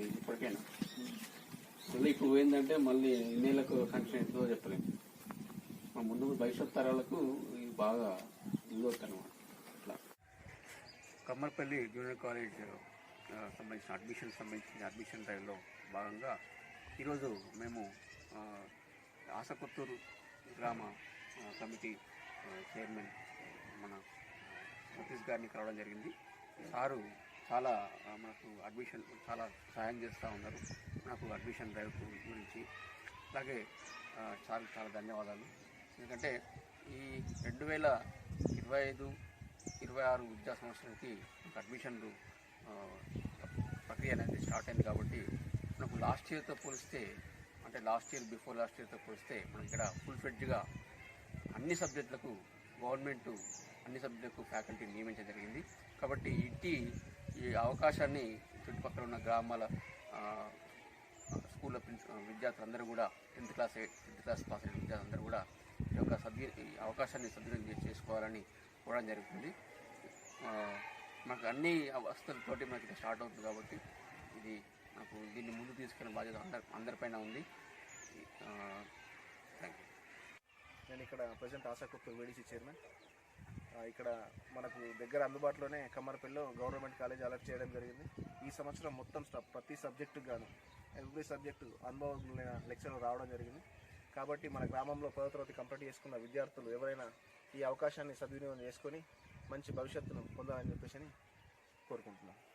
వచ్చింది ఇప్పటికైనా. మళ్ళీ ఇప్పుడు ఏంటంటే మళ్ళీ ఇన్నేళ్ళకు కంటిన్యూ అవుతుందో చెప్పలేము మా ముందు భవిష్యత్ తరాలకు ఇది బాగా ఇదవుతుంది అనమాట ఇట్లా కమ్మర్పల్లి జూనియర్ కాలేజ్ సంబంధించిన అడ్మిషన్ సంబంధించిన అడ్మిషన్ డ్రైవ్లో భాగంగా ఈరోజు మేము ఆసకొత్తూరు గ్రామ కమిటీ చైర్మన్ మన సతీష్ గారిని కలవడం జరిగింది. సారు చాలా మనకు అడ్మిషన్ చాలా సహాయం చేస్తూ ఉన్నారు. నాకు అడ్మిషన్ డ్రైవ్ గురించి. అలాగే చాలా చాలా ధన్యవాదాలు. ఎందుకంటే ఈ రెండు వేల ఇరవై ఐదు ఇరవై ఆరు విద్యా సంవత్సరానికి అడ్మిషన్లు ప్రక్రియ అనేది స్టార్ట్ అయింది కాబట్టి మనకు లాస్ట్ ఇయర్తో పోలిస్తే అంటే లాస్ట్ ఇయర్ బిఫోర్ లాస్ట్ ఇయర్తో పోలిస్తే మనం ఇక్కడ ఫుల్ ఫ్లెడ్జ్గా అన్ని సబ్జెక్టులకు గవర్నమెంట్ అన్ని సబ్జెక్టులకు ఫ్యాకల్టీ నియమించడం జరిగింది. కాబట్టి ఇంటి ఈ అవకాశాన్ని చుట్టుపక్కల ఉన్న గ్రామాల స్కూల్లో స్కూళ్ళ ప్రిన్స్ విద్యార్థులందరూ కూడా tenth class tenth class pass అయిన విద్యార్థులందరూ కూడా ఈ యొక్క సద్వి ఈ అవకాశాన్ని సద్వినియోగం చేసుకోవాలని కోరడం జరుగుతుంది. ఆ, మనకు అన్ని వసతులతోటి మనకి స్టార్ట్ అవుతుంది కాబట్టి ఇది నాకు దీన్ని ముందు తీసుకెళ్ళిన బాధ్యత అందరి అందరిపైన ఉంది. థ్యాంక్ యూ నేను ఇక్కడ ప్రజెంట్ ఆశాకుప్పు వేడిసి చైర్మన్. ఇక్కడ మనకు దగ్గర అందుబాటులోనే కమ్మరపల్లిలో గవర్నమెంట్ కాలేజ్ అలర్ట్ చేయడం జరిగింది. ఈ సంవత్సరం మొత్తం ప్రతి సబ్జెక్టుకు గాను ఎవ్రీ సబ్జెక్టు అనుభవం లెక్చర్లు రావడం జరిగింది. కాబట్టి మన గ్రామంలో పదో తరగతి కంప్లీట్ చేసుకున్న విద్యార్థులు ఎవరైనా ఈ అవకాశాన్ని సద్వినియోగం చేసుకొని మంచి భవిష్యత్తును పొందాలని చెప్పేసి కోరుకుంటున్నాను